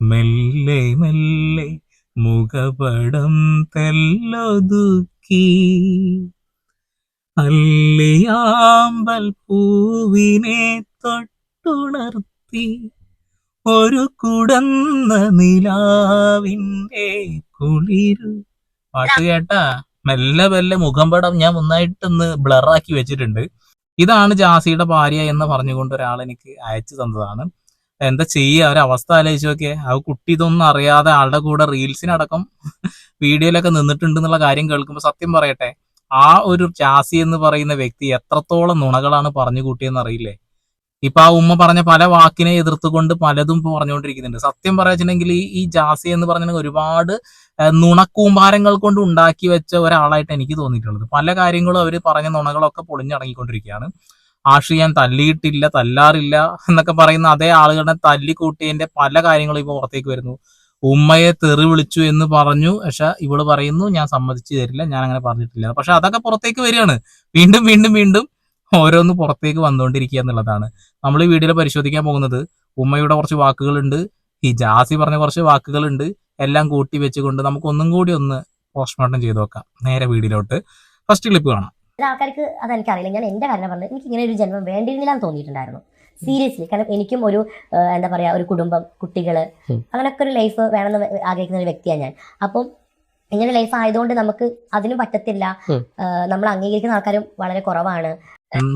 മെല്ലെ മെല്ലെ മുഖപടം തെല്ലൊതുക്കി. അല്ലിയാമ്പൽ പൂവിനെ തൊട്ടുണർത്തി. ഒരു കുടന്ന നിലാവിന്റെ കുളിരു. പാട്ട് കേട്ടാ? മെല്ലെ മെല്ലെ മുഖം ഞാൻ ഒന്നായിട്ടൊന്ന് ബ്ലറാക്കി വെച്ചിട്ടുണ്ട്. ഇതാണ് ജാസിയുടെ ഭാര്യ എന്ന് പറഞ്ഞുകൊണ്ട് ഒരാൾ എനിക്ക് അയച്ചു തന്നതാണ്. എന്താ ചെയ്യുക ഒരു അവസ്ഥ ആലോചിച്ച് നോക്കിയേ. ആ കുട്ടി ഇതൊന്നും അറിയാതെ ആളുടെ കൂടെ റീൽസിനടക്കം വീഡിയോയിലൊക്കെ നിന്നിട്ടുണ്ട് എന്നുള്ള കാര്യം കേൾക്കുമ്പോൾ സത്യം പറയട്ടെ ആ ഒരു ചാസി എന്ന് പറയുന്ന വ്യക്തി എത്രത്തോളം നുണകളാണ് പറഞ്ഞു കൂട്ടിയെന്ന് അറിയില്ലേ? ഇപ്പൊ ആ ഉമ്മ പറഞ്ഞ പല വാക്കിനെ എതിർത്തുകൊണ്ട് പലതും പറഞ്ഞുകൊണ്ടിരിക്കുന്നുണ്ട്. സത്യം പറയാച്ചിട്ടുണ്ടെങ്കിൽ ഈ ജാസി എന്ന് പറഞ്ഞ ഒരുപാട് നുണക്കൂമ്പാരങ്ങൾ കൊണ്ട് ഉണ്ടാക്കി വെച്ച ഒരാളായിട്ട് എനിക്ക് തോന്നിയിട്ടുള്ളത്. പല കാര്യങ്ങളും അവർ പറഞ്ഞ നുണകളൊക്കെ പൊളിഞ്ഞടങ്ങിക്കൊണ്ടിരിക്കുകയാണ്. ആഷി ഞാൻ തല്ലിയിട്ടില്ല തല്ലാറില്ല എന്നൊക്കെ പറയുന്ന അതേ ആളുകളെ തല്ലിക്കൂട്ടിയതിന്റെ പല കാര്യങ്ങളും ഇപ്പൊ പുറത്തേക്ക് വരുന്നു. ഉമ്മയെ തെറി വിളിച്ചു എന്ന് പറഞ്ഞു പക്ഷെ ഇവൾ പറയുന്നു ഞാൻ സമ്മതിച്ചു തരില്ല ഞാൻ അങ്ങനെ പറഞ്ഞിട്ടില്ല. പക്ഷെ അതൊക്കെ പുറത്തേക്ക് വരികയാണ്. വീണ്ടും വീണ്ടും വീണ്ടും ഓരോന്ന് പുറത്തേക്ക് വന്നുകൊണ്ടിരിക്കുക എന്നുള്ളതാണ്. നമ്മൾ ഈ വീഡിയോയിൽ പരിശോധിക്കാൻ പോകുന്നത് ഉമ്മയുടെ കുറച്ച് വാക്കുകളുണ്ട് ഈ ജാസി പറഞ്ഞ കുറച്ച് വാക്കുകളുണ്ട് എല്ലാം കൂട്ടി വെച്ചുകൊണ്ട് നമുക്ക് ഒന്നും കൂടി ഒന്ന് പോസ്റ്റ്മോർട്ടം ചെയ്ത് നോക്കാം. നേരെ വീഡിയോയിലോട്ട്. ഫസ്റ്റ് ക്ലിപ്പ് കാണാം. ചില ആൾക്കാർക്ക് അത് അതെനിക്കറിയില്ല. ഞാൻ എന്റെ കാര്യം പറഞ്ഞത് എനിക്ക് ഇങ്ങനെ ഒരു ജന്മം വേണ്ടിയിരുന്നില്ല എന്ന് തോന്നിയിട്ടുണ്ടായിരുന്നു. സീരിയസ്ലി കാരണം എനിക്കും ഒരു എന്താ പറയാ ഒരു കുടുംബം കുട്ടികൾ അങ്ങനെയൊക്കെ ഒരു ലൈഫ് വേണമെന്ന് ആഗ്രഹിക്കുന്ന ഒരു വ്യക്തിയാണ് ഞാൻ. അപ്പം ഇങ്ങനെ ലൈഫ് ആയതുകൊണ്ട് നമുക്ക് അതിനും പറ്റത്തില്ല. നമ്മൾ അംഗീകരിക്കുന്ന ആൾക്കാരും വളരെ കുറവാണ്.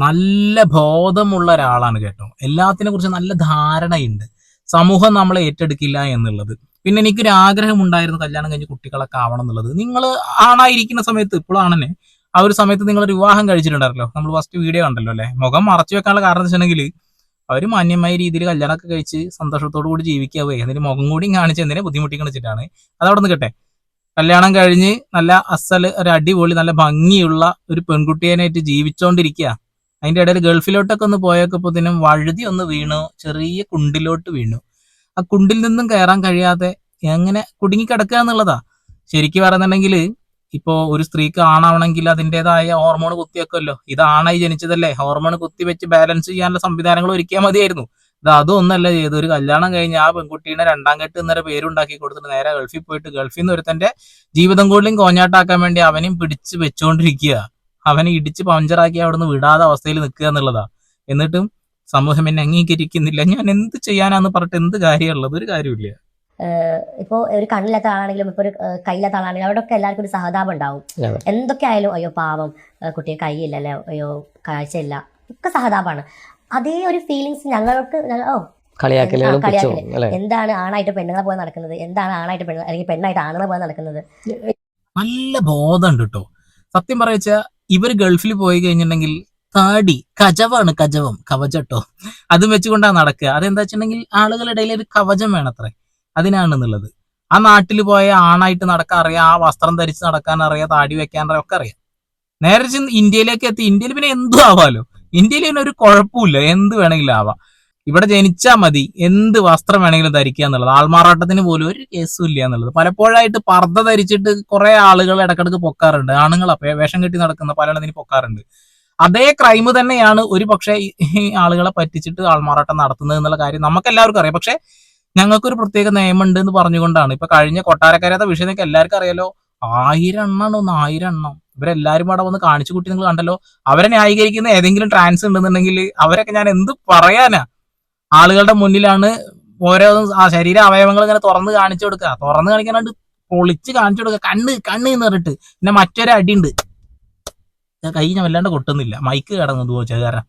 നല്ല ബോധമുള്ള ഒരാളാണ് കേട്ടോ. എല്ലാത്തിനെ കുറിച്ച് നല്ല ധാരണയുണ്ട്. സമൂഹം നമ്മളെ ഏറ്റെടുക്കില്ല എന്നുള്ളത്. പിന്നെ എനിക്കൊരു ആഗ്രഹം ഉണ്ടായിരുന്നു കല്യാണം കഴിഞ്ഞ് കുട്ടികളൊക്കെ ആവണം എന്നുള്ളത്. നിങ്ങൾ ആണായിരിക്കുന്ന സമയത്ത് ഇപ്പോഴാണെന്നെ ആ ഒരു സമയത്ത് നിങ്ങൾ വിവാഹം കഴിച്ചിട്ടുണ്ടായിരുന്നല്ലോ. നമ്മൾ ഫസ്റ്റ് വീഡിയോ കണ്ടല്ലോ അല്ലേ? മുഖം മറച്ചു വെക്കാനുള്ള കാരണം വെച്ചിട്ടുണ്ടെങ്കിൽ അവർ മാന്യമായ രീതിയിൽ കല്യാണമൊക്കെ കഴിച്ച് സന്തോഷത്തോടു കൂടി ജീവിക്കാവേ. എന്നിട്ട് മുഖം കൂടി കാണിച്ച് എന്തിനെ ബുദ്ധിമുട്ടിക്കണം വെച്ചിട്ടാണ്. അതവിടെ നിൽക്കട്ടെ കല്യാണം കഴിഞ്ഞ് നല്ല അസൽ ഒരു അടിപൊളി നല്ല ഭംഗിയുള്ള ഒരു പെൺകുട്ടിയനായിട്ട് ജീവിച്ചോണ്ടിരിക്കുക അതിന്റെ ഇടയിൽ ഗൾഫിലോട്ടൊക്കെ ഒന്ന് പോയപ്പോഴത്തേനും വഴുതി ഒന്ന് വീണു. ചെറിയ കുണ്ടിലോട്ട് വീണു. ആ കുണ്ടിൽ നിന്നും കയറാൻ കഴിയാതെ എങ്ങനെ കുടുങ്ങി കിടക്കുക എന്നുള്ളതാ ശരിക്കും പറയുന്നുണ്ടെങ്കിൽ ഇപ്പോ ഒരു സ്ത്രീക്ക് ആണാവണമെങ്കിൽ അതിന്റെതായ ഹോർമോൺ കുത്തിവെക്കുമല്ലോ. ഇത് ആണായി ജനിച്ചതല്ലേ. ഹോർമോൺ കുത്തി വെച്ച് ബാലൻസ് ചെയ്യാനുള്ള സംവിധാനങ്ങൾ ഒരുക്കിയാൽ മതിയായിരുന്നു. ഇത് അതൊന്നല്ല ചെയ്ത് ഒരു കല്യാണം കഴിഞ്ഞ് ആ പെൺകുട്ടീനെ രണ്ടാം കെട്ട് എന്നൊരു പേരുണ്ടാക്കി കൊടുത്തിട്ട് നേരെ ഗൾഫിൽ പോയിട്ട് ഗൾഫിൽ നിന്ന് ഒരുത്തന്റെ ജീവിതം കൂടുതലും കോഞ്ഞാട്ടാക്കാൻ വേണ്ടി അവനെയും പിടിച്ച് വെച്ചുകൊണ്ടിരിക്കുക അവനെ ഇടിച്ച് പഞ്ചറാക്കി അവിടുന്ന് വിടാതെ അവസ്ഥയിൽ നിൽക്കുക എന്നുള്ളതാ. എന്നിട്ടും സമൂഹം എന്നെ അംഗീകരിക്കുന്നില്ല. ഞാൻ എന്ത് ചെയ്യാനാന്ന് പറഞ്ഞിട്ട് എന്ത് കാര്യമുള്ളത്? ഒരു കാര്യമില്ല ഇപ്പോൾ ഒരു കണ്ണില്ലാത്ത ആളാണെങ്കിലും ഇപ്പൊ ഒരു കയ്യില്ലാത്ത ആളാണെങ്കിലും അവിടെ ഒക്കെ എല്ലാവർക്കും ഒരു സഹതാപം ഉണ്ടാവും. എന്തൊക്കെ ആയാലും അയ്യോ പാവം കുട്ടിയെ കൈയില്ലല്ലോ അയ്യോ കാഴ്ചയില്ല. ഒക്കെ സഹതാപമാണ്. അതേ ഒരു ഫീലിങ്സ് ഞങ്ങൾക്ക് ഓ. കളിയാക്കൽ. എന്താണ് ആണായിട്ട് പെണ്ണുങ്ങളെ പോലെ നടക്കുന്നത്? എന്താണ് ആണായിട്ട് പെണ്ണുങ്ങൾ അല്ലെങ്കിൽ പെണ്ണായിട്ട് ആണുങ്ങളെ പോലെ നടക്കുന്നത്? നല്ല ബോധമുണ്ട് കേട്ടോ. സത്യം പറയച്ച ഇവർ ഗൾഫിൽ പോയി കഴിഞ്ഞിട്ടുണ്ടെങ്കിൽ താടി കജവാണ് കജവം കവചട്ടോ അതും വെച്ചുകൊണ്ടാണ് നടക്കുക. അതെന്താ വെച്ചിട്ടുണ്ടെങ്കിൽ ആളുകളുടെ ഇടയിൽ ഒരു കവചം വേണത്രേ. അതിനാണെന്നുള്ളത്. ആ നാട്ടിൽ പോയ ആണായിട്ട് നടക്കാൻ അറിയാം ആ വസ്ത്രം ധരിച്ച് നടക്കാൻ അറിയാം താടി വെക്കാൻ അറിയാം ഒക്കെ അറിയാം. നേരെ ചെന്ന് ഇന്ത്യയിലേക്ക് എത്തി ഇന്ത്യയിൽ പിന്നെ എന്തും ആവാലോ? ഇന്ത്യയിൽ പിന്നെ ഒരു കുഴപ്പമില്ല എന്ത് വേണമെങ്കിലും ആവാം. ഇവിടെ ജനിച്ചാൽ മതി എന്ത് വസ്ത്രം വേണമെങ്കിലും ധരിക്കുക എന്നുള്ളത്. ആൾമാറാട്ടത്തിന് പോലും ഒരു കേസും ഇല്ല എന്നുള്ളത്. പലപ്പോഴായിട്ട് പർദ്ദ ധരിച്ചിട്ട് കുറെ ആളുകൾ ഇടക്കിടക്ക് പൊക്കാറുണ്ട്. ആണുങ്ങൾ വേഷം കെട്ടി നടക്കുന്ന പലയിടത്തിന് പൊക്കാറുണ്ട്. അതേ ക്രൈം തന്നെയാണ് ഒരു പക്ഷേ ആളുകളെ പറ്റിച്ചിട്ട് ആൾമാറാട്ടം നടത്തുന്നത് എന്നുള്ള കാര്യം നമുക്ക് എല്ലാവർക്കും അറിയാം. പക്ഷെ ഞങ്ങൾക്കൊരു പ്രത്യേക നിയമമുണ്ട് എന്ന് പറഞ്ഞുകൊണ്ടാണ്. ഇപ്പൊ കഴിഞ്ഞ കൊട്ടാരക്കരത്തെ നിങ്ങൾക്ക് എല്ലാവർക്കും അറിയാലോ. ആയിരം എണ്ണാണ് ഒന്ന് ആയിരം എണ്ണം. ഇവരെല്ലാരും അവിടെ വന്ന് കാണിച്ചു കൂട്ടി നിങ്ങൾ കണ്ടല്ലോ. അവരെ ന്യായീകരിക്കുന്ന ഏതെങ്കിലും ട്രാൻസ് ഉണ്ടെന്നുണ്ടെങ്കിൽ അവരൊക്കെ ഞാൻ എന്ത് പറയാനാ? ആളുകളുടെ മുന്നിലാണ് ഓരോ ആ ശരീര അവയവങ്ങൾ ഇങ്ങനെ തുറന്ന് കാണിച്ചു കൊടുക്കുക. തുറന്ന് കാണിക്കാനായിട്ട് പൊളിച്ച് കാണിച്ചു കൊടുക്കുക. കണ്ണ് കണ്ണ് എന്ന് പറഞ്ഞിട്ട്. പിന്നെ മറ്റൊരു അടിയുണ്ട്. ഞാൻ കൈ ഞാൻ വല്ലാണ്ട് കൊട്ടുന്നില്ല. മൈക്ക് കിടന്നു ചോദിച്ചത് കാരണം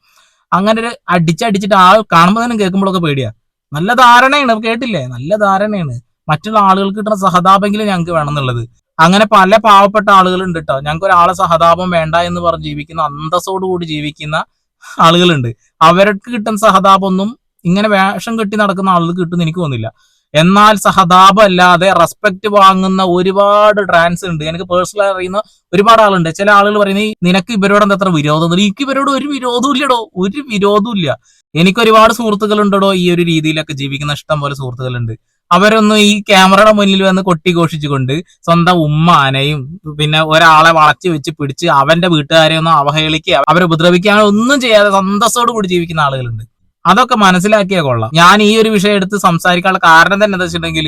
അങ്ങനെ ഒരു അടിച്ചടിച്ചിട്ട് ആൾ കാണുമ്പോൾ തന്നെ കേൾക്കുമ്പോഴൊക്കെ പേടിയാ. നല്ല ധാരണയാണ് കേട്ടില്ലേ? നല്ല ധാരണയാണ്. മറ്റുള്ള ആളുകൾക്ക് കിട്ടുന്ന സഹതാപെങ്കിലും ഞങ്ങൾക്ക് വേണം എന്നുള്ളത് അങ്ങനെ പല പാവപ്പെട്ട ആളുകളുണ്ട് കേട്ടോ ഞങ്ങൾക്ക് ഒരാളെ സഹതാപം വേണ്ട എന്ന് പറഞ്ഞ് ജീവിക്കുന്ന അന്തസ്സോടു കൂടി ജീവിക്കുന്ന ആളുകളുണ്ട്. അവർക്ക് കിട്ടുന്ന സഹതാപമൊന്നും ഇങ്ങനെ വേഷം കെട്ടി നടക്കുന്ന ആളുകൾക്ക് കിട്ടുന്ന എനിക്ക് തോന്നില്ല എന്നാൽ സഹതാപം അല്ലാതെ റെസ്പെക്ട് വാങ്ങുന്ന ഒരുപാട് ട്രാൻസ് ഉണ്ട്. എനിക്ക് പേഴ്സണൽ അറിയുന്ന ഒരുപാട് ആളുണ്ട്. ചില ആളുകൾ പറയുന്നത് നിനക്ക് ഇവരോട് എന്താ വിരോധം? എനിക്ക് ഇവരോട് ഒരു വിരോധവും ഇല്ലടോ ഒരു വിരോധവും ഇല്ല എനിക്ക് ഒരുപാട് സുഹൃത്തുക്കൾ ഉണ്ടോ ഈ ഒരു രീതിയിലൊക്കെ ജീവിക്കുന്ന ഇഷ്ടം പോലെ സുഹൃത്തുക്കളുണ്ട്. അവരൊന്നും ഈ ക്യാമറയുടെ മുന്നിൽ വന്ന് കൊട്ടിഘോഷിച്ചുകൊണ്ട് സ്വന്തം ഉമ്മാനെയും പിന്നെ ഒരാളെ വളച്ചു വെച്ച് പിടിച്ച് അവന്റെ വീട്ടുകാരെ ഒന്നും അവഹേളിക്കുക അവരെ ഉപദ്രവിക്കാൻ ഒന്നും ചെയ്യാതെ സന്തോഷത്തോടു കൂടി ജീവിക്കുന്ന ആളുകളുണ്ട്. അതൊക്കെ മനസ്സിലാക്കിയാൽ കൊള്ളാം. ഞാൻ ഈ ഒരു വിഷയം എടുത്ത് സംസാരിക്കാനുള്ള കാരണം തന്നെ എന്താ വെച്ചിട്ടുണ്ടെങ്കിൽ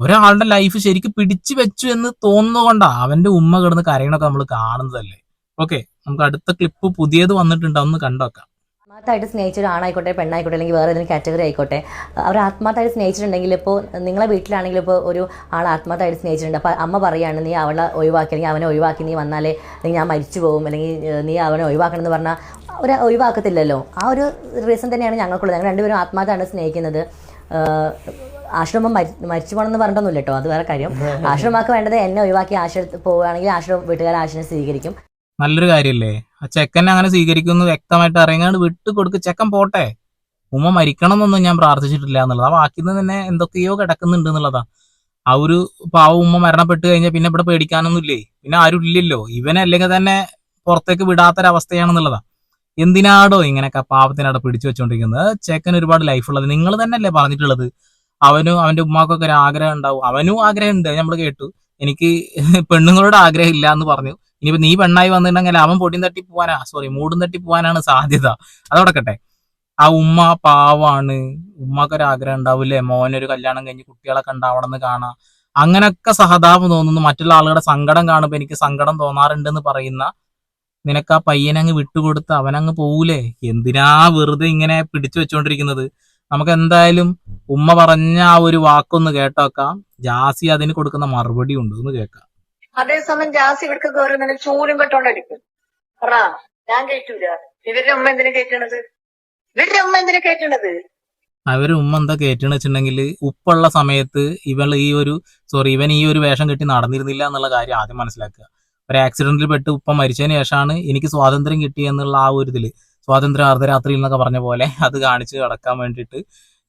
ഒരാളുടെ ലൈഫ് ശരിക്കും പിടിച്ചു വെച്ചു എന്ന് തോന്നുന്നതുകൊണ്ടാ അവന്റെ ഉമ്മ കിടന്ന് കരയണൊക്കെ നമ്മൾ കാണുന്നതല്ലേ. ഓക്കെ നമുക്ക് അടുത്ത ക്ലിപ്പ് പുതിയത് വന്നിട്ടുണ്ട്? ഒന്ന് കണ്ടോക്കാം. ആത്മാർത്ഥമായിട്ട് സ്നേഹിച്ച ഒരു ആണായിക്കോട്ടെ പെണ്ണായിക്കോട്ടെ അല്ലെങ്കിൽ വേറെ ഏതെങ്കിലും കാറ്റഗറി ആയിക്കോട്ടെ അവർ ആത്മാർത്ഥമായിട്ട് സ്നേഹിച്ചിട്ടുണ്ടെങ്കിൽ ഇപ്പോൾ നിങ്ങളെ വീട്ടിലാണെങ്കിൽ ഇപ്പോൾ ഒരു ആൾ ആത്മാർത്ഥമായിട്ട് സ്നേഹിച്ചിട്ടുണ്ട്. അപ്പോൾ അമ്മ പറയുകയാണ് നീ അവളെ ഒഴിവാക്കി അല്ലെങ്കിൽ അവനെ ഒഴിവാക്കി നീ വന്നാലേ അല്ലെങ്കിൽ ഞാൻ മരിച്ചു പോകും അല്ലെങ്കിൽ നീ അവനെ ഒഴിവാക്കണം എന്ന് പറഞ്ഞാൽ ഒരു ഒഴിവാക്കത്തില്ലല്ലോ. ആ ഒരു റീസൺ തന്നെയാണ് ഞങ്ങൾക്കുള്ളത്. ഞങ്ങൾ രണ്ടുപേരും ആത്മാർത്ഥമാണ് സ്നേഹിക്കുന്നത്. ആശ്രമം മരി മരിച്ചു പോകണമെന്ന് പറഞ്ഞിട്ടൊന്നുമില്ല കേട്ടോ അത് വേറെ കാര്യം. ആശ്രമമാക്ക് വേണ്ടത് എന്നെ ഒഴിവാക്കി ആശ്രമത്തിൽ പോവുകയാണെങ്കിൽ ആശ്രമം വീട്ടുകാർ ആശ്രമം സ്വീകരിക്കും. നല്ലൊരു കാര്യല്ലേ? ആ ചെക്കനെ അങ്ങനെ സ്വീകരിക്കുന്നു വ്യക്തമായിട്ട് അറിയാണ്ട് വിട്ടു കൊടുക്ക്. ചെക്കൻ പോട്ടെ. ഉമ്മ മരിക്കണം എന്നൊന്നും ഞാൻ പ്രാർത്ഥിച്ചിട്ടില്ല എന്നുള്ളത്. ആ വാക്കിൽ നിന്ന് തന്നെ എന്തൊക്കെയോ കിടക്കുന്നുണ്ട് എന്നുള്ളതാ. ആ ഒരു പാവ ഉമ്മ മരണപ്പെട്ട് കഴിഞ്ഞാൽ പിന്നെ ഇവിടെ പേടിക്കാനൊന്നുമില്ലേ? പിന്നെ ആരും ഇല്ലല്ലോ. ഇവനെ അല്ലെങ്കിൽ തന്നെ പുറത്തേക്ക് വിടാത്തൊരവസ്ഥയാണെന്നുള്ളതാ. എന്തിനാടോ ഇങ്ങനെയൊക്കെ പാവത്തിനവിടെ പിടിച്ചു വെച്ചോണ്ടിരിക്കുന്നത്? ചെക്കൻ ഒരുപാട് ലൈഫുള്ളത് നിങ്ങൾ നിങ്ങൾ തന്നെയല്ലേ പറഞ്ഞിട്ടുള്ളത്? അവനും അവന്റെ ഉമ്മാക്കൊക്കെ ഒരു ആഗ്രഹം ഉണ്ടാവും. അവനും ആഗ്രഹം ഉണ്ട്. നമ്മൾ കേട്ടു. എനിക്ക് പെണ്ണുങ്ങളോട് ആഗ്രഹം ഇല്ല എന്ന് പറഞ്ഞു. ഇനിയിപ്പോ നീ പെണ്ണായി വന്നിട്ടുണ്ടെങ്കിൽ അവൻ പൊടിയും തട്ടി പോവാനാ. സോറി മൂടും തട്ടി പോവാനാണ് സാധ്യത. അതോടക്കട്ടെ. ആ ഉമ്മ പാവാണ്. ഉമ്മക്കൊരു ആഗ്രഹം ഉണ്ടാവില്ലേ? മോനൊരു കല്യാണം കഴിഞ്ഞ് കുട്ടികളൊക്കെ ഉണ്ടാവണം എന്ന് കാണാം. അങ്ങനൊക്കെ സഹതാപം തോന്നുന്നു. മറ്റുള്ള ആളുകളുടെ സങ്കടം കാണുമ്പോൾ എനിക്ക് സങ്കടം തോന്നാറുണ്ടെന്ന് പറയുന്ന നിനക്ക് ആ പയ്യനങ്ങ് വിട്ടുകൊടുത്ത് അവനങ്ങ് പോവൂലേ? എന്തിനാ വെറുതെ ഇങ്ങനെ പിടിച്ചു വെച്ചോണ്ടിരിക്കുന്നത്? നമുക്ക് എന്തായാലും ഉമ്മ പറഞ്ഞ ആ ഒരു വാക്കൊന്ന് കേട്ടോക്കാം. ജാസി അതിന് കൊടുക്കുന്ന മറുപടി ഉണ്ട് ഒന്ന് കേൾക്കാം. അതേസമയം ജാസി കയറി നിന്നെ ചൂലും കെട്ടോണ്ടടിക്കും പറ ഞാൻ കേട്ടൂല ഇവരുടെ അമ്മ എന്തിനു കേട്ടണത് ഇവരുടെ അമ്മ എന്തിനു കേട്ടണത് അവർ ഉമ്മ എന്താ കേറ്റണെന്ന് വെച്ചിട്ടുണ്ടെങ്കിൽ ഉപ്പുള്ള സമയത്ത് ഇവൾ ഈ ഒരു സോറി ഇവൻ ഈ ഒരു വേഷം കെട്ടി നടന്നിരുന്നില്ല എന്നുള്ള കാര്യം ആദ്യം മനസ്സിലാക്കുക. ഒരു ആക്സിഡന്റിൽ പെട്ട് ഉപ്പ മരിച്ചതിന് ശേഷമാണ് എനിക്ക് സ്വാതന്ത്ര്യം കിട്ടി എന്നുള്ള ആ ഒരു ഇതിൽ. സ്വാതന്ത്ര്യം അർദ്ധരാത്രിയിൽ എന്നൊക്കെ പറഞ്ഞ പോലെ അത് കാണിച്ച് നടക്കാൻ വേണ്ടിയിട്ട്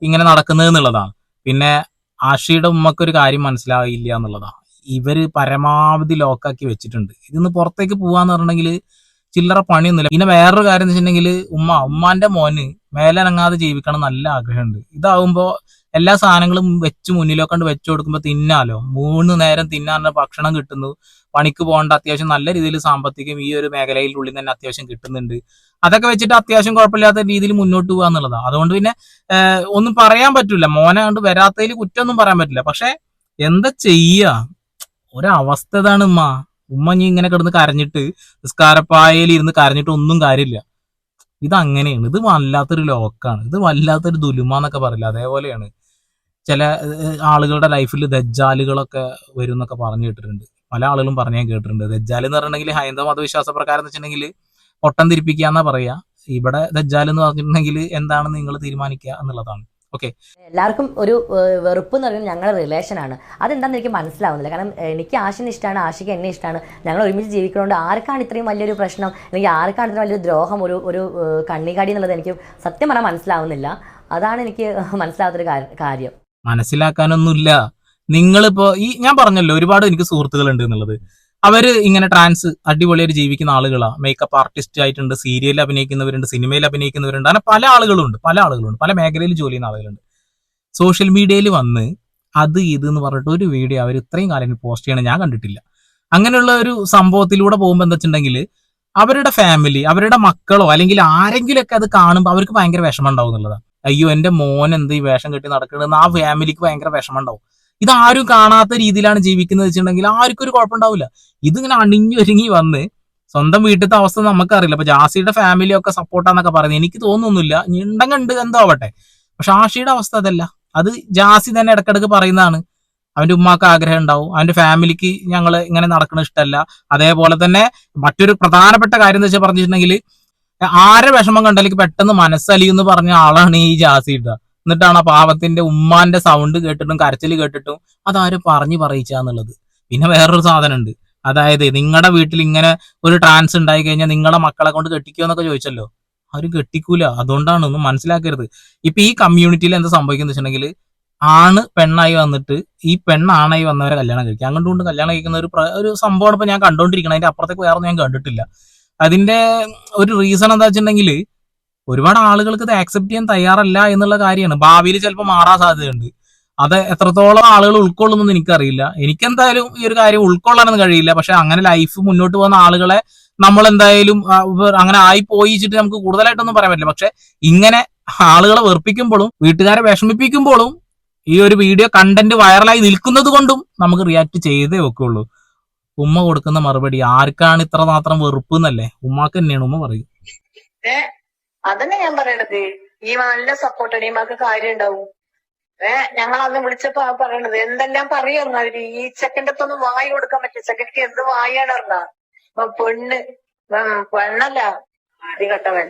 ഇങ്ങനെ നടക്കുന്നത് എന്നുള്ളതാണ്. പിന്നെ ആഷിയുടെ ഉമ്മക്കൊരു കാര്യം മനസ്സിലായില്ല എന്നുള്ളതാണ്. ഇവർ പരമാവധി ലോക്കാക്കി വെച്ചിട്ടുണ്ട്. ഇതിന്ന് പുറത്തേക്ക് പോവാന്ന് പറഞ്ഞിട്ടുണ്ടെങ്കിൽ ചില്ലറ പണിയൊന്നുമില്ല. പിന്നെ വേറൊരു കാര്യം എന്ന് വെച്ചിട്ടുണ്ടെങ്കിൽ ഉമ്മ ഉമ്മാന്റെ മോന് മേലനങ്ങാതെ ജീവിക്കണം നല്ല ആഗ്രഹമുണ്ട്. ഇതാവുമ്പോ എല്ലാ സാധനങ്ങളും വെച്ച് മുന്നിലൊക്കെ കണ്ട് വെച്ചു കൊടുക്കുമ്പോൾ തിന്നാലോ? മൂന്ന് നേരം തിന്നാൻ ഭക്ഷണം കിട്ടുന്നു. പണിക്ക് പോകേണ്ട അത്യാവശ്യം നല്ല രീതിയിൽ സാമ്പത്തികം ഈ ഒരു മേഖലയിൽ ഉള്ളിൽ തന്നെ അത്യാവശ്യം കിട്ടുന്നുണ്ട്. അതൊക്കെ വെച്ചിട്ട് അത്യാവശ്യം കുഴപ്പമില്ലാത്ത രീതിയിൽ മുന്നോട്ട് പോകുക എന്നുള്ളതാണ് അതുകൊണ്ട് പിന്നെ ഒന്നും പറയാൻ പറ്റില്ല മോനെ കണ്ട് വരാത്തതിൽ കുറ്റമൊന്നും പറയാൻ പറ്റില്ല. പക്ഷെ എന്താ ചെയ്യാ? ഒരവസ്ഥ ഇതാണ് ഉമ്മ. ഉമ്മ ഇനി ഇങ്ങനെ കിടന്ന് കരഞ്ഞിട്ട് നിസ്കാരപ്പായയിൽ ഇരുന്ന് കരഞ്ഞിട്ട് ഒന്നും കാര്യമില്ല. ഇത് അങ്ങനെയാണ് ഇത് വല്ലാത്തൊരു ലോക്കാണ്. ഇത് വല്ലാത്തൊരു ദുലുമ എന്നൊക്കെ പറയില്ല? അതേപോലെയാണ്. ചില ആളുകളുടെ ലൈഫിൽ ദജ്ജാലുകളൊക്കെ വരും എന്നൊക്കെ പറഞ്ഞു കേട്ടിട്ടുണ്ട്. പല ആളുകളും പറഞ്ഞു ഞാൻ കേട്ടിട്ടുണ്ട്. ദജ്ജാൽ എന്ന് പറഞ്ഞിട്ടുണ്ടെങ്കിൽ ഹൈന്ദവ മതവിശ്വാസ പ്രകാരം എന്ന് വെച്ചിട്ടുണ്ടെങ്കിൽ പൊട്ടം തിരിപ്പിക്കുക എന്നാ പറയാ ഇവിടെ ദജ്ജാൽ എന്ന് പറഞ്ഞിട്ടുണ്ടെങ്കിൽ എന്താണെന്ന് നിങ്ങൾ തീരുമാനിക്കുക എന്നുള്ളതാണ്. എല്ലാവർക്കും ഒരു വെറുപ്പ് എന്ന് പറയുന്നത് ഞങ്ങളുടെ ആണ്. അതെന്താണെന്ന് എനിക്ക് മനസ്സിലാവുന്നില്ല. കാരണം എനിക്ക് ആശിനെ ഇഷ്ടമാണ് ആശിക്ക് എന്നെ ഇഷ്ടമാണ് ഞങ്ങൾ ഒരുമിച്ച് ജീവിക്കുന്നതുകൊണ്ട് ആർക്കാണ് ഇത്രയും വലിയൊരു പ്രശ്നം? അല്ലെങ്കിൽ ആർക്കാണ് ഇത്രയും വലിയൊരു ദ്രോഹം? ഒരു ഒരു കണ്ണികാടി എന്നുള്ളത് എനിക്ക് സത്യം പറഞ്ഞാൽ മനസ്സിലാവുന്നില്ല. അതാണ് എനിക്ക് മനസ്സിലാവാത്തൊരു കാര്യം. മനസ്സിലാക്കാനൊന്നുമില്ല. നിങ്ങളിപ്പോ ഈ ഞാൻ പറഞ്ഞല്ലോ ഒരുപാട് എനിക്ക് സുഹൃത്തുക്കൾ ഉണ്ട് എന്നുള്ളത്. അവർ ഇങ്ങനെ ട്രാൻസ് അടിപൊളിയായിട്ട് ജീവിക്കുന്ന ആളുകളാണ് മേക്കപ്പ് ആർട്ടിസ്റ്റ് ആയിട്ടുണ്ട് സീരിയലിൽ അഭിനയിക്കുന്നവരുണ്ട് സിനിമയിൽ അഭിനയിക്കുന്നവരുണ്ട് അങ്ങനെ പല ആളുകളുണ്ട് പല ആളുകളുണ്ട് പല മേഖലയിൽ ജോലി ചെയ്യുന്ന ആളുകളുണ്ട്. സോഷ്യൽ മീഡിയയിൽ വന്ന് അത് ഇത് എന്ന് പറഞ്ഞിട്ട് ഒരു വീഡിയോ അവർ ഇത്രയും കാലം പോസ്റ്റ് ചെയ്യണം ഞാൻ കണ്ടിട്ടില്ല. അങ്ങനെയുള്ള ഒരു സംഭവത്തിലൂടെ പോകുമ്പോൾ എന്താ വെച്ചിട്ടുണ്ടെങ്കിൽ അവരുടെ ഫാമിലി അവരുടെ മക്കളോ അല്ലെങ്കിൽ ആരെങ്കിലുമൊക്കെ അത് കാണുമ്പോൾ അവർക്ക് ഭയങ്കര വിഷമം ഉണ്ടാവും എന്നുള്ളതാണ്. അയ്യോ എന്റെ മോൻ എന്ത് ഈ വേഷം കെട്ടി നടക്കണമെന്ന് ആ ഫാമിലിക്ക് ഭയങ്കര വിഷമം ഉണ്ടാവും. ഇത് ആരും കാണാത്ത രീതിയിലാണ് ജീവിക്കുന്നത് വെച്ചിട്ടുണ്ടെങ്കിൽ ആർക്കും ഒരു കുഴപ്പമുണ്ടാവില്ല. ഇതിങ്ങനെ അണിഞ്ഞു ഒരുങ്ങി വന്ന് സ്വന്തം വീട്ടിലത്തെ അവസ്ഥ നമുക്കറിയില്ല. അപ്പൊ ജാസിയുടെ ഫാമിലി ഒക്കെ സപ്പോർട്ടാന്നൊക്കെ പറയുന്നത്. എനിക്ക് തോന്നുന്നില്ല. ഉണ്ടെങ്കിൽ ഉണ്ട് എന്തോ ആവട്ടെ. പക്ഷെ ആഷിയുടെ അവസ്ഥ അതല്ല. അത് ജാസി തന്നെ ഇടക്കിടക്ക് പറയുന്നതാണ്. അവന്റെ ഉമ്മാക്ക് ആഗ്രഹം ഉണ്ടാവും. അവന്റെ ഫാമിലിക്ക് ഞങ്ങൾ ഇങ്ങനെ നടക്കണ ഇഷ്ടമല്ല അതേപോലെ തന്നെ മറ്റൊരു പ്രധാനപ്പെട്ട കാര്യം എന്ന് വെച്ചാൽ പറഞ്ഞിട്ടുണ്ടെങ്കിൽ ആരെ വിഷമം കണ്ടാലേക്ക് പെട്ടെന്ന് മനസ്സലിയെന്ന് പറഞ്ഞ ആളാണ് ഈ ജാസി ഇട്ട എന്നിട്ടാണ് ആ പാവത്തിന്റെ ഉമ്മാന്റെ സൗണ്ട് കേട്ടിട്ടും കരച്ചിൽ കേട്ടിട്ടും അതാരും പറഞ്ഞു പറയിച്ചാന്നുള്ളത് പിന്നെ വേറൊരു സാധനമുണ്ട്. അതായത് നിങ്ങളുടെ വീട്ടിൽ ഇങ്ങനെ ഒരു ട്രാൻസ് ഉണ്ടായി കഴിഞ്ഞാൽ നിങ്ങളുടെ മക്കളെ കൊണ്ട് കെട്ടിക്കോ എന്നൊക്കെ ചോദിച്ചല്ലോ. ആരും കെട്ടിക്കൂല. അതുകൊണ്ടാണ് ഒന്നും മനസ്സിലാക്കരുത്. ഇപ്പൊ ഈ കമ്മ്യൂണിറ്റിയിൽ എന്താ സംഭവിക്കുന്നത് വെച്ചിട്ടുണ്ടെങ്കിൽ ആണ് പെണ്ണായി വന്നിട്ട് ഈ പെണ്ണാണായി വന്നവരെ കല്യാണം കഴിക്കുക അങ്ങോട്ടും കൊണ്ട് കല്യാണം കഴിക്കുന്ന ഒരു ഒരു സംഭവമാണ് ഇപ്പൊ ഞാൻ കണ്ടോണ്ടിരിക്കണം അതിന്റെ അപ്പുറത്തേക്ക് വേറെ ഞാൻ കണ്ടിട്ടില്ല. അതിന്റെ ഒരു റീസൺ എന്താ വെച്ചിട്ടുണ്ടെങ്കിൽ ഒരുപാട് ആളുകൾക്ക് ഇത് ആക്സെപ്റ്റ് ചെയ്യാൻ തയ്യാറല്ല എന്നുള്ള കാര്യമാണ്. ഭാവിയിൽ ചിലപ്പോൾ മാറാൻ സാധ്യതയുണ്ട്. അത് എത്രത്തോളം ആളുകൾ ഉൾക്കൊള്ളുമെന്ന് എനിക്കറിയില്ല. എനിക്കെന്തായാലും ഈ ഒരു കാര്യം ഉൾക്കൊള്ളാനൊന്നും കഴിയില്ല. പക്ഷെ അങ്ങനെ ലൈഫ് മുന്നോട്ട് പോകുന്ന ആളുകളെ നമ്മൾ എന്തായാലും അങ്ങനെ ആയി പോയിച്ചിട്ട് നമുക്ക് കൂടുതലായിട്ടൊന്നും പറയാൻ പറ്റില്ല. പക്ഷെ ഇങ്ങനെ ആളുകളെ വെറുപ്പിക്കുമ്പോഴും വീട്ടുകാരെ വിഷമിപ്പിക്കുമ്പോഴും ഈ ഒരു വീഡിയോ കണ്ടന്റ് വൈറലായി നിൽക്കുന്നത് കൊണ്ടും നമുക്ക് റിയാക്ട് ചെയ്തേ വെക്കുള്ളൂ ഉമ്മ കൊടുക്കുന്ന മറുപടി ആർക്കാണ് ഇത്ര മാത്രം വെറുപ്പ് എന്നല്ലേ? ഉമ്മാക്ക് തന്നെയാണ് ഉമ്മ പറയും അതന്നെ ഞാൻ പറയണത്. ഈ നല്ല സപ്പോർട്ട് മക്ക് കാര്യം ഉണ്ടാവും. ഞങ്ങൾ അന്ന് വിളിച്ചപ്പോ ആ പറയണത് എന്തെല്ലാം പറയുന്നു അവർ? ഈ ചെക്കന്റെ അടുത്തൊന്നും വായി കൊടുക്കാൻ പറ്റില്ല. ചെക്കൻക്ക് എന്ത് വായാണ് പറഞ്ഞ? പെണ്ണ് പെണ്ണല്ല അടികട്ടവൻ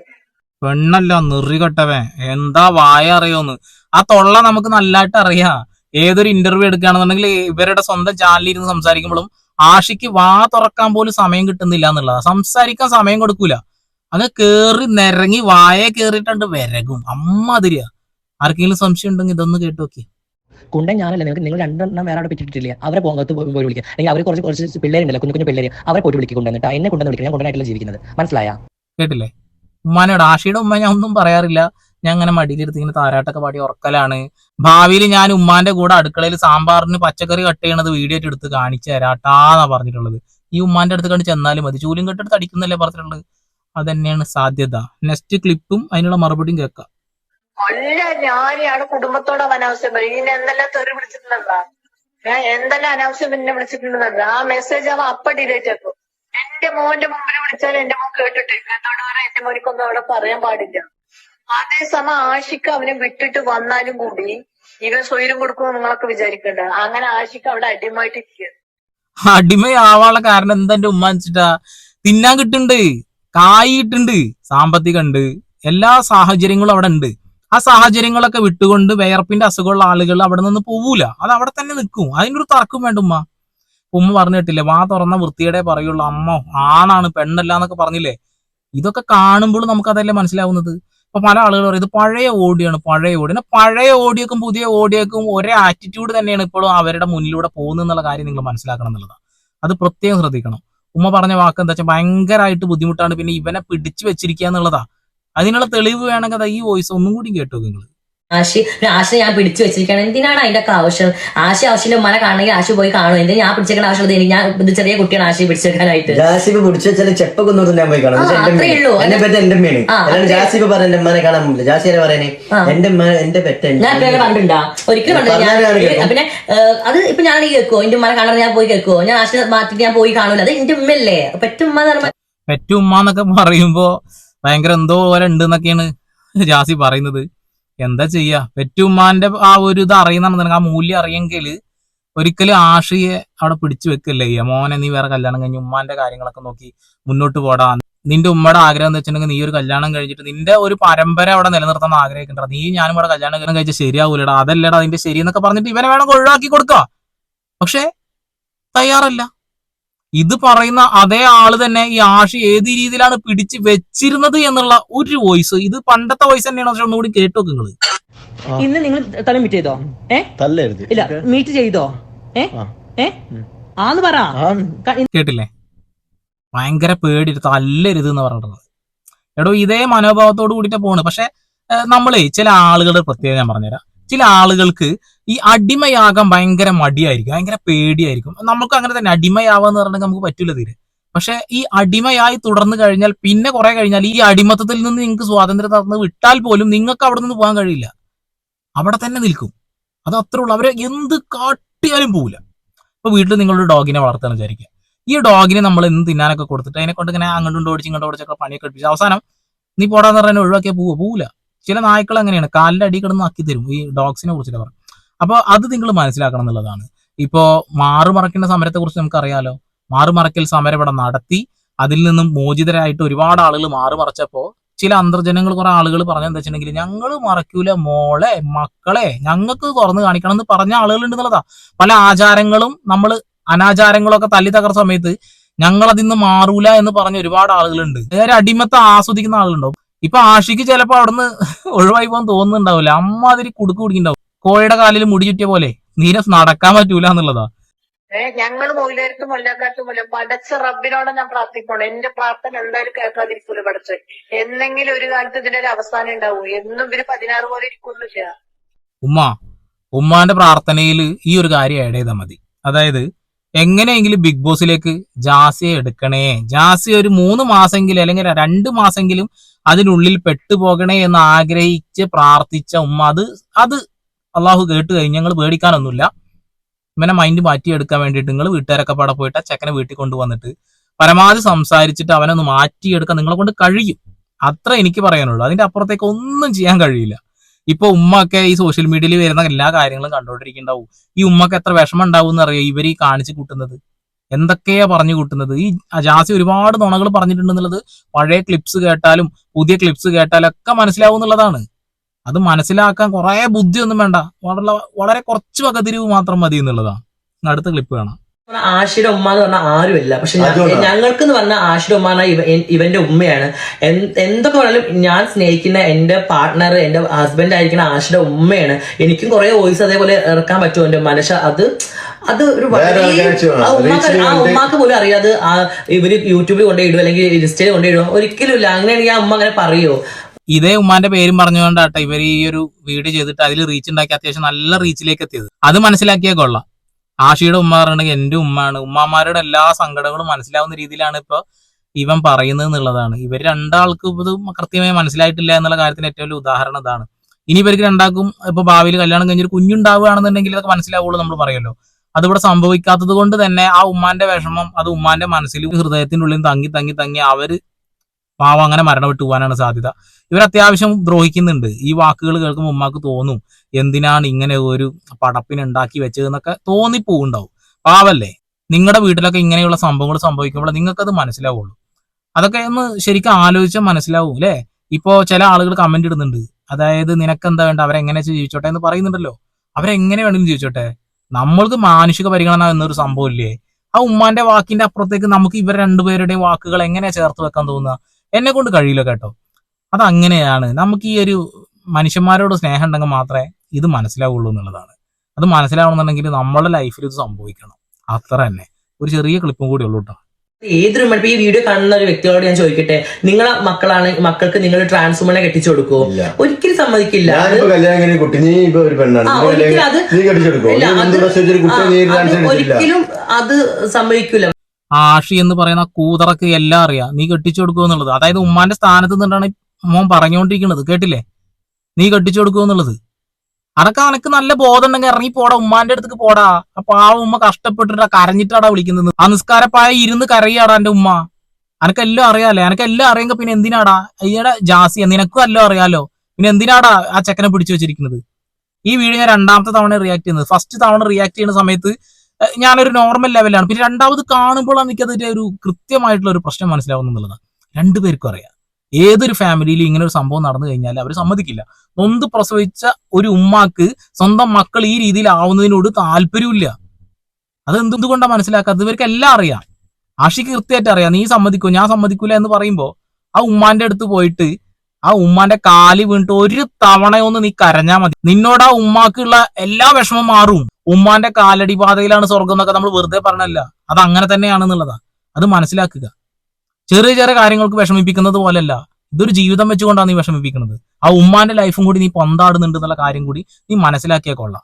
പെണ്ണല്ല നെറികെട്ടവൻ. എന്താ വായ അറിയോന്ന്? ആ തൊള്ള നമുക്ക് നല്ലതായിട്ട് അറിയാം. ഏതൊരു ഇന്റർവ്യൂ എടുക്കുകയാണെന്നുണ്ടെങ്കിൽ ഇവരുടെ സ്വന്തം ചാനലിൽ ഇരുന്ന് സംസാരിക്കുമ്പോഴും ആഷിക്ക് വാ തുറക്കാൻ പോലും സമയം കിട്ടുന്നില്ല എന്നുള്ളതാണ് സംസാരിക്കാൻ സമയം കൊടുക്കൂല. അങ്ങ് കേറി നിരങ്ങി വായ കേറിയിട്ടുണ്ട് വിരകും. അമ്മാതിരിയ. ആർക്കെങ്കിലും സംശയം ഉണ്ടെങ്കിൽ ഇതൊന്ന് കേട്ടു നോക്കി. കുണ്ടൻ ഞാനല്ല നിങ്ങൾക്ക് നിങ്ങൾ രണ്ടെണ്ണം വേറെ അവിടെ പിറ്റിട്ടില്ല അവരെ പോകത്ത് പോയി വിളിക്കുക അല്ലെങ്കിൽ അവർ കുറച്ച് കുറച്ച് പിള്ളേരുണ്ടല്ലോ കുഞ്ഞു കുഞ്ഞു പിള്ളേര് അവരെ പോയിട്ട് വിളിക്കൊണ്ടിട്ട് എന്നെ കൊണ്ടുവന്ന് വിളിക്കുക ഞാൻ കൊണ്ടായിട്ടുള്ള ജീവിക്കുന്നത്. മനസ്സിലായ? കേട്ടില്ലേ? ഉമ്മാനോട് ആഷിയുടെ ഉമ്മ ഞാൻ ഒന്നും പറയാറില്ല. ഞാൻ അങ്ങനെ മടിയിലെടുത്ത് ഇങ്ങനെ താരാട്ടൊക്കെ പാടി ഉറക്കലാണ്. ഭാവിയിൽ ഞാൻ ഉമ്മാന്റെ കൂടെ അടുക്കളയിൽ സാമ്പാറിന് പച്ചക്കറി കട്ട് ചെയ്യണത് വീഡിയോ എടുത്ത് കാണിച്ചു തരാട്ടാന്നാ പറഞ്ഞിട്ടുള്ളത്. ഈ ഉമ്മാന്റെ അടുത്ത് കണ്ട് ചെന്നാലും മതി. ചൂലും കെട്ടെടുത്ത് അടിക്കുന്നല്ലേ പറഞ്ഞിട്ടുള്ളത്? അതന്നെയാണ് സാധ്യത. നെക്സ്റ്റ് ക്ലിപ്പും അതിനുള്ള മറുപടിയും കേൾക്കാം. അല്ല ഞാനാണ് കുടുംബത്തോട് അനാവശ്യം പറയും ഇനി എന്തെല്ലാം തെറി വിളിച്ചിട്ടുണ്ടെന്നാ? ഞാൻ എന്തെല്ലാം അനാവശ്യം പിന്നെ വിളിച്ചിട്ടുണ്ടെന്നല്ല. ആ മെസ്സേജ് അവ അപ്പ ഡിലേറ്റ് ആക്കും. എന്റെ മോന്റെ മുമ്പിൽ വിളിച്ചാൽ എന്റെ മോൻ കേട്ടിട്ടില്ല എന്നോട് പറയാൻ എന്റെ മോനിക്കൊന്നും അവിടെ പറയാൻ പാടില്ല. അതേസമയം ആഷിക്ക് അവനെ വിട്ടിട്ട് വന്നാലും കൂടി ഇവൻ സ്വൈരം കൊടുക്കുമെന്ന് നിങ്ങളൊക്കെ വിചാരിക്കണ്ട. അങ്ങനെ ആഷിക്ക് അവിടെ അടിമായിട്ട് ഇരിക്കുക അടിമയാവാനുള്ള കാരണം എന്താ? എന്റെ ഉമ്മ വെച്ചിട്ടാ തിന്നാൻ കിട്ടുന്നുണ്ട്. കായ് കിട്ടുന്നുണ്ട് സാമ്പത്തികം ഉണ്ട് എല്ലാ സാഹചര്യങ്ങളും അവിടെ ഉണ്ട് ആ സാഹചര്യങ്ങളൊക്കെ വിട്ടുകൊണ്ട് വേർപ്പിന്റെ അസുഖമുള്ള ആളുകൾ അവിടെ നിന്ന് പോവൂല. അത് അവിടെ തന്നെ നിൽക്കും. അതിനൊരു തർക്കം വേണ്ട ഉമ്മ. ഉമ്മ പറഞ്ഞു കേട്ടില്ലേ വാ തുറന്ന വൃത്തിയുടെ പറയുള്ളൂ അമ്മ ആണാണ് പെണ്ണല്ല എന്നൊക്കെ പറഞ്ഞില്ലേ? ഇതൊക്കെ കാണുമ്പോൾ നമുക്ക് അതല്ലേ മനസ്സിലാവുന്നത്? ഇപ്പൊ പല ആളുകൾ പറയും ഇത് പഴയ ഓഡിയാണ് പഴയ ഓടി. പഴയ ഓഡിയോക്കും പുതിയ ഓഡിയോക്കും ഒരേ ആറ്റിറ്റ്യൂഡ് തന്നെയാണ് ഇപ്പോഴും അവരുടെ മുന്നിലൂടെ പോകുന്നത് എന്നുള്ള കാര്യം നിങ്ങൾ മനസ്സിലാക്കണം എന്നുള്ളതാണ്. അത് പ്രത്യേകം ശ്രദ്ധിക്കണം. ഉമ്മ പറഞ്ഞ വാക്ക് എന്താ വെച്ചാൽ ഭയങ്കരമായിട്ട് ബുദ്ധിമുട്ടാണ്. പിന്നെ ഇവനെ പിടിച്ചു വെച്ചിരിക്കുക എന്നുള്ളതാ അതിനുള്ള തെളിവ് വേണമെങ്കിൽ അതാ ഈ വോയിസ് ഒന്നും കൂടി കേട്ടോ നിങ്ങൾ ആശി ആശിനെ ഞാൻ പിടിച്ചു വെച്ചിരിക്കുകയാണ്. എന്തിനാണ് അതിന്റെ ഒക്കെ ആവശ്യം? ആശി ആശിന്റെ മല കാണണമെങ്കിൽ ആശി പോയി കാണും. എന്തിനാ ഞാൻ പിടിച്ചേക്കേണ്ട ആവശ്യമുള്ളത് എനിക്ക്? ഞാൻ ഇത് ചെറിയ കുട്ടിയാണ് ആശി പിടിച്ചേക്കാനായിട്ട് ജാസിബ് പിടിച്ചു വെച്ചാൽ ചെപ്പൊക്കെ ഒന്നും ഞാൻ പോയി കാണും. എന്റെ അത്രേ ഉള്ളൂ. എന്റെ പെറ്റ് എന്റെ അല്ലാണ്ട് ജാസിബ് പറഞ്ഞ എന്റെ മനെ കാണാൻ പറ്റില്ല. ജാസി പറയണേ. എന്റെ എന്റെ പെറ്റ് ഞാൻ എപ്പോഴും കണ്ടിട്ടുണ്ടാ? ഒരിക്കലും കണ്ടില്ല ഞാൻ പിന്നെ അത് ഇപ്പൊ ഞാൻ ഈ കേൾക്കുവോ? എന്റെ ഉമ്മനെ കാണാൻ ഞാൻ പോയി കേൾക്കുവോ? ഞാൻ ആശിനെ മാറ്റിട്ട് ഞാൻ പോയി കാണൂല. അത് എന്റെ ഉമ്മയല്ലേ? പെറ്റുമ്മ പെറ്റുമ്മന്നൊക്കെ പറയുമ്പോ പെറ്റുമ്മ എന്നൊക്കെ പറയുമ്പോ ഭയങ്കര എന്തോ പോലെ ഉണ്ട് എന്നൊക്കെയാണ് ജാസി പറയുന്നത്. എന്താ ചെയ്യാ? പെറ്റുമ്മാന്റെ ആ ഒരു ഇത് അറിയുന്നുണ്ടെങ്കിൽ ആ മൂല്യം അറിയെങ്കിൽ ഒരിക്കലും ആഷിയെ അവിടെ പിടിച്ചു വെക്കല്ലേ? മോനെ നീ വേറെ കല്യാണം കഴിഞ്ഞ് ഉമ്മാന്റെ കാര്യങ്ങളൊക്കെ നോക്കി മുന്നോട്ട് പോടാ. നിന്റെ ഉമ്മയുടെ ആഗ്രഹം എന്ന് വെച്ചിട്ടുണ്ടെങ്കിൽ നീ ഒരു കല്യാണം കഴിച്ചിട്ട് നിന്റെ ഒരു പരമ്പര അവിടെ നിലനിർത്താൻ ആഗ്രഹിക്കണ്ട. നീ ഞാനും ഇവിടെ കല്യാണം കഴിഞ്ഞ ശരിയാവൂലടാ. അതല്ലടാ അതിന്റെ ശരി എന്നൊക്കെ പറഞ്ഞിട്ട് ഇവനെ വേണം ഒഴിവാക്കി കൊടുക്കുക പക്ഷേ തയ്യാറല്ല. ഇത് പറയുന്ന അതേ ആൾ തന്നെ ഈ ആഷി ഏത് രീതിയിലാണ് പിടിച്ച് വെച്ചിരുന്നത് എന്നുള്ള ഒരു വോയിസ് ഇത് പണ്ടത്തെ വോയിസ് തന്നെയാണ് പക്ഷെ ഒന്നുകൂടി കേട്ടു നിങ്ങൾ ഇന്ന് നിങ്ങൾ തല മീറ്റ് ചെയ്തോ? ഇല്ല മീറ്റ് ചെയ്തോ. ആന്ന് പറ. കേട്ടില്ലേ? ഭയങ്കര പേടി തല്ലരുത് എന്ന് പറഞ്ഞിട്ടുള്ളത്. എടോ ഇതേ മനോഭാവത്തോട് കൂടിയിട്ട് പോണ് പക്ഷെ നമ്മളെ ചില ആളുകളുടെ പ്രത്യേകം ഞാൻ പറഞ്ഞുതരാം. ചില ആളുകൾക്ക് ഈ അടിമയാകാൻ ഭയങ്കര മടിയായിരിക്കും ഭയങ്കര പേടിയായിരിക്കും. നമുക്ക് അങ്ങനെ തന്നെ അടിമയാവാന്ന് പറഞ്ഞിട്ടുണ്ടെങ്കിൽ നമുക്ക് പറ്റില്ല തീരെ. പക്ഷെ ഈ അടിമയായി തുടർന്ന് കഴിഞ്ഞാൽ പിന്നെ കുറെ കഴിഞ്ഞാൽ ഈ അടിമത്തത്തിൽ നിന്ന് നിങ്ങൾക്ക് സ്വാതന്ത്ര്യം തന്ന് വിട്ടാൽ പോലും നിങ്ങൾക്ക് അവിടെ നിന്ന് പോകാൻ കഴിയില്ല. അവിടെ തന്നെ നിൽക്കും. അത് അത്രേ ഉള്ളൂ. അവരെ എന്ത് കാട്ടിയാലും പോവില്ല. ഇപ്പൊ വീട്ടിൽ നിങ്ങളൊരു ഡോഗിനെ വളർത്താൻ വിചാരിക്കുക. ഈ ഡോഗിനെ നമ്മൾ എന്ത് തിന്നാനൊക്കെ കൊടുത്തിട്ട് അതിനെ കൊണ്ട് ഇങ്ങനെ അങ്ങോട്ടും ഓടിച്ച് ഇങ്ങോട്ട് ഓടിച്ചൊക്കെ പണിയൊക്കെ എടുപ്പിച്ചു അവസാനം നീ പോടാന്ന് പറഞ്ഞാൽ ഒഴിവാക്കിയാൽ പോവുക പോവില്ല ചില നായ്ക്കൾ അങ്ങനെയാണ്. കാലിന്റെ അടി കിടന്ന് ആക്കി തരും. ഈ ഡോഗ്സിനെ കുറിച്ചിട്ട് പറഞ്ഞു അപ്പോൾ അത് നിങ്ങൾ മനസ്സിലാക്കണം എന്നുള്ളതാണ്. ഇപ്പോ മാറുമറക്കേണ്ട സമരത്തെ കുറിച്ച് നമുക്കറിയാലോ. മാറുമറക്കൽ സമരം ഇവിടെ നടത്തി അതിൽ നിന്നും മോചിതരായിട്ട് ഒരുപാട് ആളുകൾ മാറുമറച്ചപ്പോ ചില അന്തർജനങ്ങൾ കുറെ ആളുകൾ പറഞ്ഞെന്താ വെച്ചിട്ടുണ്ടെങ്കിൽ ഞങ്ങൾ മറക്കൂല മോളെ മക്കളെ ഞങ്ങൾക്ക് തുറന്നു കാണിക്കണം എന്ന് പറഞ്ഞ ആളുകളുണ്ട് എന്നുള്ളതാ. പല ആചാരങ്ങളും നമ്മൾ അനാചാരങ്ങളൊക്കെ തല്ലി തകർ സമയത്ത് ഞങ്ങൾ അതിന്ന് മാറൂല എന്ന് പറഞ്ഞ ഒരുപാട് ആളുകളുണ്ട് നേരെ അടിമത്തെ ആസ്വദിക്കുന്ന ആളുകളുണ്ടാവും ഇപ്പൊ ആഷിക്ക് ചിലപ്പോ അവിടുന്ന് ഒഴിവായി പോകാൻ തോന്നുന്നുണ്ടാവില്ല. അമ്മാതിരി കുടുക്ക് കുടിക്കുന്നുണ്ടാവും കോഴിയുടെ കാലിൽ മുടി ചുറ്റിയ പോലെ നീരസ് നടക്കാൻ പറ്റൂല എന്നുള്ളതാ. ഞങ്ങൾ മൊയിലേർക്കും മുല്ലക്കാട്ടും മുല്ല പടച്ച റബ്ബിനോട് ഞാൻ പ്രാർത്ഥിക്കണം? എന്റെ പ്രാർത്ഥന എന്തായാലും കേൾക്കാതിരിക്കൂല പടച്ച. എന്നെങ്കിലും ഒരു കാലത്ത് ഇതിന്റെ ഒരു അവസാനം ഉണ്ടാവും. എന്നും ഇവർ പതിനാറ് പോലെ ഇരിക്കുന്നു ഉമ്മ ഉമ്മാന്റെ പ്രാർത്ഥനയിൽ ഈ ഒരു കാര്യം ആഡ് ചെയ്താൽ മതി. അതായത് എങ്ങനെയെങ്കിലും ബിഗ് ബോസിലേക്ക് ജാസിയെ എടുക്കണേ. ജാസി ഒരു മൂന്ന് മാസമെങ്കിലും അല്ലെങ്കിൽ രണ്ട് മാസമെങ്കിലും അതിനുള്ളിൽ പെട്ടുപോകണേ എന്ന് ആഗ്രഹിച്ച് പ്രാർത്ഥിച്ച ഉമ്മ അത് അത് അള്ളാഹു കേട്ട് കഴിഞ്ഞ് ഞങ്ങൾ പേടിക്കാനൊന്നുമില്ല. ഇവനെ മൈൻഡ് മാറ്റിയെടുക്കാൻ വേണ്ടിയിട്ട് നിങ്ങൾ വീട്ടുകാരൊക്കെ പാടെ പോയിട്ട് ചെക്കനെ വീട്ടിൽ കൊണ്ടുവന്നിട്ട് പരമാവധി സംസാരിച്ചിട്ട് അവനൊന്ന് മാറ്റിയെടുക്കാൻ നിങ്ങളെ കൊണ്ട് കഴിയും. അത്ര എനിക്ക് പറയാനുള്ളൂ. അതിന്റെ അപ്പുറത്തേക്ക് ഒന്നും ചെയ്യാൻ കഴിയില്ല. ഇപ്പൊ ഉമ്മ ഒക്കെ ഈ സോഷ്യൽ മീഡിയയിൽ വരുന്ന എല്ലാ കാര്യങ്ങളും കണ്ടോണ്ടിരിക്കുന്നുണ്ടാവും ഈ ഉമ്മക്ക് എത്ര വിഷമം ഉണ്ടാവും എന്നറിയോ ഇവർ ഈ കാണിച്ചു കൂട്ടുന്നത്. എന്തൊക്കെയാ പറഞ്ഞു കൂട്ടുന്നത്? ഈ ജാസി ഒരുപാട് നുണകൾ പറഞ്ഞിട്ടുണ്ടെന്നുള്ളത് പഴയ ക്ലിപ്സ് കേട്ടാലും പുതിയ ക്ലിപ്സ് കേട്ടാലും ഒക്കെ മനസ്സിലാവും എന്നുള്ളതാണ്. അത് മനസ്സിലാക്കാൻ കുറെ ബുദ്ധിയൊന്നും വേണ്ട. വളരെ വളരെ കുറച്ച് വകതിരിവ് മാത്രം മതി എന്നുള്ളതാണ്. അടുത്ത ക്ലിപ്പ് കാണാം. ആഷിയുടെ ഉമ്മ എന്ന് പറഞ്ഞാൽ ആരുമില്ല പക്ഷെ. ഞങ്ങൾക്ക് എന്ന് പറഞ്ഞാൽ ആഷിയുടെ ഉമ്മ ഇവന്റെ ഉമ്മയാണ്. എന്ത് എന്തൊക്കെ പറഞ്ഞാലും ഞാൻ സ്നേഹിക്കുന്ന എന്റെ പാർട്ട്ണർ എന്റെ ഹസ്ബൻഡ് ആയിരിക്കുന്ന ആഷിയുടെ ഉമ്മയാണ്. എനിക്കും കുറെ വോയിസ് അതേപോലെ ഇറക്കാൻ പറ്റുമോ എന്റെ മനസ്സ് അത് അത് ഒരു ഉമ്മാക്ക് ആ ഉമ്മാക്ക് പോലും അറിയാതെ ഇവർ യൂട്യൂബിൽ കൊണ്ടുപോയിടും അല്ലെങ്കിൽ ഇൻസ്റ്റയിൽ കൊണ്ടുപോയിടും ഒരിക്കലും ഇല്ല. അങ്ങനെയാണെങ്കിൽ ആ ഉമ്മ അങ്ങനെ പറയോ? ഇതേ ഉമ്മാന്റെ പേരും പറഞ്ഞുകൊണ്ടാട്ടെ ഇവർ ഈ ഒരു വീഡിയോ ചെയ്തിട്ട് അതിൽ റീച്ച് ഉണ്ടാക്കി അത്യാവശ്യം നല്ല റീച്ചിലേക്ക് എത്തിയത്. അത് മനസ്സിലാക്കിയാൽ കൊള്ളാം. ആഷിയുടെ ഉമ്മ പറഞ്ഞിട്ടുണ്ടെങ്കിൽ എന്റെ ഉമ്മയാണ്. ഉമ്മമാരുടെ എല്ലാ സങ്കടങ്ങളും മനസ്സിലാവുന്ന രീതിയിലാണ് ഇപ്പൊ ഇവൻ പറയുന്നത് എന്നുള്ളതാണ്. ഇവർ രണ്ടാൾക്കും ഇത് കൃത്യമായി മനസ്സിലായിട്ടില്ല എന്നുള്ള കാര്യത്തിന് ഏറ്റവും വലിയ ഉദാഹരണം ഇതാണ്. ഇനി ഇവർക്ക് രണ്ടാൾക്കും ഇപ്പൊ ഭാവിയിൽ കല്യാണം കഴിഞ്ഞൊരു കുഞ്ഞുണ്ടാവുകയാണെന്നുണ്ടെങ്കിൽ അതൊക്കെ മനസ്സിലാവുള്ളൂ നമ്മൾ പറയുമല്ലോ. അതിവിടെ സംഭവിക്കാത്തത് കൊണ്ട് തന്നെ ആ ഉമ്മാന്റെ വിഷമം അത് ഉമ്മാന്റെ മനസ്സിലും ഹൃദയത്തിനുള്ളിലും തങ്ങി തങ്ങി തങ്ങി അവർ പാവം അങ്ങനെ മരണപ്പെട്ടു പോകാനാണ് സാധ്യത. ഇവർ അത്യാവശ്യം ദ്രോഹിക്കുന്നുണ്ട്. ഈ വാക്കുകൾ കേൾക്കുമ്പോൾ ഉമ്മാക്ക് തോന്നും എന്തിനാണ് ഇങ്ങനെ ഒരു പടപ്പിന് ഉണ്ടാക്കി വെച്ചതെന്നൊക്കെ തോന്നിപ്പോവുണ്ടാവും. പാവല്ലേ? നിങ്ങളുടെ വീട്ടിലൊക്കെ ഇങ്ങനെയുള്ള സംഭവങ്ങൾ സംഭവിക്കുമ്പോൾ നിങ്ങൾക്കത് മനസ്സിലാവുള്ളൂ. അതൊക്കെ ഒന്ന് ശരിക്കും ആലോചിച്ചാൽ മനസ്സിലാവും അല്ലേ ഇപ്പോൾ ചില ആളുകൾ കമന്റ് ഇടുന്നുണ്ട്. അതായത് നിനക്കെന്താ വേണ്ട? അവരെങ്ങനെ ജീവിച്ചോട്ടെ എന്ന് പറയുന്നുണ്ടല്ലോ. അവരെങ്ങനെ വേണമെങ്കിലും ജീവിച്ചോട്ടെ? നമ്മൾക്ക് മാനുഷിക പരിഗണന എന്നൊരു സംഭവം ഇല്ലേ? ആ ഉമ്മാന്റെ വാക്കിന്റെ അപ്പുറത്തേക്ക് നമുക്ക് ഇവർ രണ്ടുപേരുടെയും വാക്കുകൾ എങ്ങനെയാ ചേർത്ത് വെക്കാൻ തോന്നുക? എന്നെ കൊണ്ട് കഴിയില്ല കേട്ടോ. അതങ്ങനെയാണ്. അങ്ങനെയാണ് നമുക്ക് ഈ ഒരു മനുഷ്യന്മാരോട് സ്നേഹം ഉണ്ടെങ്കിൽ മാത്രമേ ഇത് മനസ്സിലാവുള്ളൂ എന്നുള്ളതാണ്. അത് മനസ്സിലാവണമെന്നുണ്ടെങ്കിൽ നമ്മുടെ ലൈഫിൽ ഇത് സംഭവിക്കണം. അത്ര തന്നെ. ഒരു ചെറിയ ക്ലിപ്പും കൂടി ഉള്ളൂ കേട്ടോ. ഏതൊരു ഇപ്പൊ ഈ വീഡിയോ കാണുന്ന ഒരു വ്യക്തികളോട് ഞാൻ ചോദിക്കട്ടെ? നിങ്ങളെ മക്കളാണ് മക്കൾക്ക് നിങ്ങൾ ട്രാൻസ്ഫോമിനെ കെട്ടിച്ചു കൊടുക്കുവോ? ഇല്ല. ഒരിക്കലും സമ്മതിക്കില്ല. അത് ഞാനിപ്പോ കല്യാണം കഴിഞ്ഞ കുട്ടി നീ ഇപ്പൊ ഒരു പെണ്ണാണ്. ആ, നീ ഒരിക്കലും അത് നീ ആഷി എന്ന് പറയുന്ന കൂതറക്ക് എല്ലാം അറിയാം. നീ കെട്ടിച്ചു കൊടുക്കുക എന്നുള്ളത്. അതായത് ഉമ്മാന്റെ സ്ഥാനത്ത് നിന്നാണ് മോൻ പറഞ്ഞുകൊണ്ടിരിക്കുന്നത്. കേട്ടില്ലേ? നീ കെട്ടിച്ചു കൊടുക്കുക എന്നുള്ളത്. അതൊക്കെ അനക്ക് നല്ല ബോധം ഉണ്ടെങ്കിൽ ഇറങ്ങി പോടാ ഉമ്മാന്റെ അടുത്തേക്ക് പോടാ. അപ്പൊ ആ ഉമ്മ കഷ്ടപ്പെട്ടിട്ടാ കരഞ്ഞിട്ടാടാ വിളിക്കുന്നത്. ആ നിസ്കാരപ്പായ ഇരുന്ന് കരയാടാ എന്റെ ഉമ്മ. അനക്കെല്ലാം അറിയാലേ? അനക്കെല്ലാം അറിയെങ്കിൽ പിന്നെ എന്തിനാടാ? അയ്യടെ ജാസിയ നിനക്കും എല്ലാം അറിയാലോ? പിന്നെ എന്തിനാടാ ആ ചെക്കനെ പിടിച്ചു വെച്ചിരിക്കുന്നത്? ഈ വീഡിയോ ഞാൻ രണ്ടാമത്തെ തവണ റിയാക്ട് ചെയ്യുന്നത്. ഫസ്റ്റ് തവണ റിയാക്ട് ചെയ്യുന്ന സമയത്ത് ഞാനൊരു നോർമൽ ലെവലാണ് പിന്നെ രണ്ടാമത് കാണുമ്പോഴാണ് എനിക്കതിന്റെ ഒരു കൃത്യമായിട്ടുള്ള ഒരു പ്രശ്നം മനസ്സിലാവുന്നു എന്നുള്ളതാണ്. രണ്ടുപേർക്കും അറിയാം. ഏതൊരു ഫാമിലിയിൽ ഇങ്ങനെ ഒരു സംഭവം നടന്നു കഴിഞ്ഞാൽ അവർ സമ്മതിക്കില്ല. നൊന്ത് പ്രസവിച്ച ഒരു ഉമ്മാക്ക് സ്വന്തം മക്കൾ ഈ രീതിയിലാവുന്നതിനോട് താല്പര്യമില്ല അത് എന്തുകൊണ്ടാണ് മനസ്സിലാക്കാത്തത്? ഇവർക്ക് എല്ലാം അറിയാം. ആഷിക്ക് കൃത്യമായിട്ട് അറിയാം. നീ സമ്മതിക്കോ ഞാൻ സമ്മതിക്കൂല എന്ന് പറയുമ്പോൾ ആ ഉമ്മാന്റെ അടുത്ത് പോയിട്ട് ആ ഉമ്മാന്റെ കാൽ വീണിട്ട് ഒരു തവണയൊന്ന് നീ കരഞ്ഞാൽ മതി. നിന്നോട് ആ ഉമ്മാക്കുള്ള എല്ലാ വിഷമം മാറും. ഉമ്മാന്റെ കാലടി പാതയിലാണ് സ്വർഗം എന്നൊക്കെ നമ്മൾ വെറുതെ പറഞ്ഞല്ല. അത് അങ്ങനെ തന്നെയാണെന്നുള്ളതാ. അത് മനസ്സിലാക്കുക. ചെറിയ ചെറിയ കാര്യങ്ങൾക്ക് വിഷമിപ്പിക്കുന്നത് പോലല്ല ഇതൊരു ജീവിതം വെച്ചുകൊണ്ടാണ് നീ വിഷമിപ്പിക്കുന്നത്. ആ ഉമ്മാന്റെ ലൈഫും കൂടി നീ പന്താടുന്നുണ്ട് എന്നുള്ള കാര്യം കൂടി നീ മനസ്സിലാക്കിയാൽ കൊള്ളാം.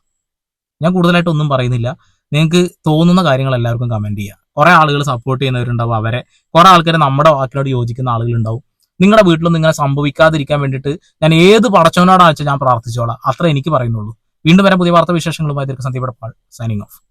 ഞാൻ കൂടുതലായിട്ട് ഒന്നും പറയുന്നില്ല. നിങ്ങൾക്ക് തോന്നുന്ന കാര്യങ്ങൾ എല്ലാവർക്കും കമന്റ് ചെയ്യാം. കുറെ ആളുകൾ സപ്പോർട്ട് ചെയ്യുന്നവരുണ്ടാവും. അവരെ കുറെ ആൾക്കാരെ നമ്മുടെ വാക്കിനോട് യോജിക്കുന്ന ആളുകളുണ്ടാവും. നിങ്ങളുടെ വീട്ടിലൊന്നും ഇങ്ങനെ സംഭവിക്കാതിരിക്കാൻ വേണ്ടിയിട്ട് ഞാൻ ഏത് പടച്ചവനോടാണെന്ന് വെച്ചാൽ ഞാൻ പ്രാർത്ഥിച്ചോളാം. അത്ര എനിക്ക് പറയുന്നുള്ളൂ. വീണ്ടും വരാൻ പുതിയ വാർത്താ വിശേഷങ്ങളുമായി സന്ദീപ് സൈനിങ് ഓഫ്